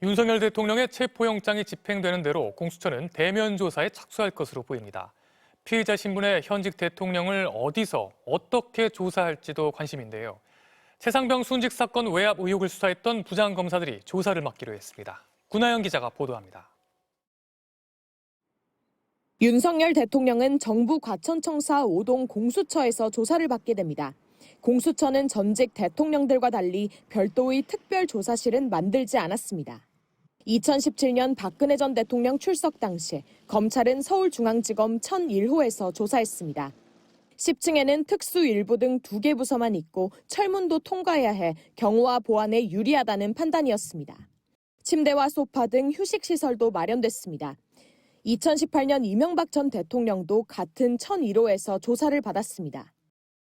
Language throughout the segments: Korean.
윤석열 대통령의 체포영장이 집행되는 대로 공수처는 대면 조사에 착수할 것으로 보입니다. 피의자 신분의 현직 대통령을 어디서 어떻게 조사할지도 관심인데요. 최상병 순직 사건 외압 의혹을 수사했던 부장 검사들이 조사를 맡기로 했습니다. 구나영 기자가 보도합니다. 윤석열 대통령은 정부 과천청사 5동 공수처에서 조사를 받게 됩니다. 공수처는 전직 대통령들과 달리 별도의 특별조사실은 만들지 않았습니다. 2017년 박근혜 전 대통령 출석 당시 검찰은 서울중앙지검 1001호에서 조사했습니다. 10층에는 특수 일부 등 두 개 부서만 있고 철문도 통과해야 해 경호와 보안에 유리하다는 판단이었습니다. 침대와 소파 등 휴식시설도 마련됐습니다. 2018년 이명박 전 대통령도 같은 1001호에서 조사를 받았습니다.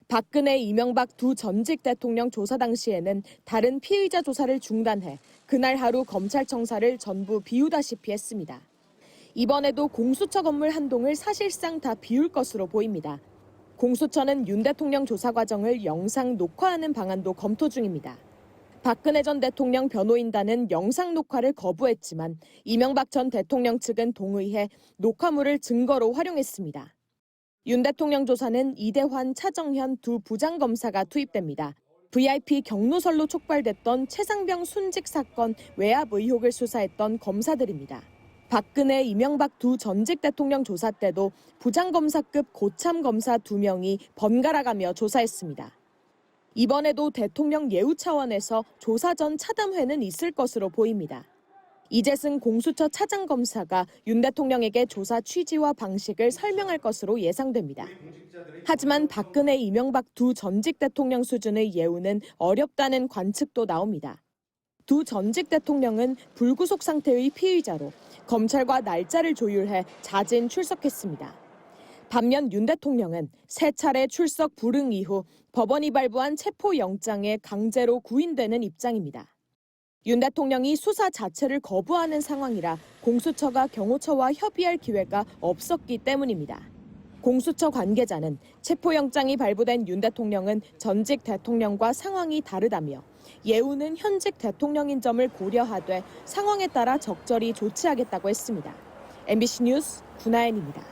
박근혜, 이명박 두 전직 대통령 조사 당시에는 다른 피의자 조사를 중단해 그날 하루 검찰청사를 전부 비우다시피 했습니다. 이번에도 공수처 건물 한 동을 사실상 다 비울 것으로 보입니다. 공수처는 윤 대통령 조사 과정을 영상 녹화하는 방안도 검토 중입니다. 박근혜 전 대통령 변호인단은 영상 녹화를 거부했지만 이명박 전 대통령 측은 동의해 녹화물을 증거로 활용했습니다. 윤 대통령 조사는 이대환, 차정현 두 부장검사가 투입됩니다. VIP 경로설로 촉발됐던 최상병 순직 사건 외압 의혹을 수사했던 검사들입니다. 박근혜, 이명박 두 전직 대통령 조사 때도 부장검사급 고참 검사 두 명이 번갈아가며 조사했습니다. 이번에도 대통령 예우 차원에서 조사 전 차담회는 있을 것으로 보입니다. 이재승 공수처 차장검사가 윤 대통령에게 조사 취지와 방식을 설명할 것으로 예상됩니다. 하지만 박근혜, 이명박 두 전직 대통령 수준의 예우는 어렵다는 관측도 나옵니다. 두 전직 대통령은 불구속 상태의 피의자로 검찰과 날짜를 조율해 자진 출석했습니다. 반면 윤 대통령은 세 차례 출석 불응 이후 법원이 발부한 체포영장에 강제로 구인되는 입장입니다. 윤 대통령이 수사 자체를 거부하는 상황이라 공수처가 경호처와 협의할 기회가 없었기 때문입니다. 공수처 관계자는 체포영장이 발부된 윤 대통령은 전직 대통령과 상황이 다르다며 예우는 현직 대통령인 점을 고려하되 상황에 따라 적절히 조치하겠다고 했습니다. MBC 뉴스 구나연입니다.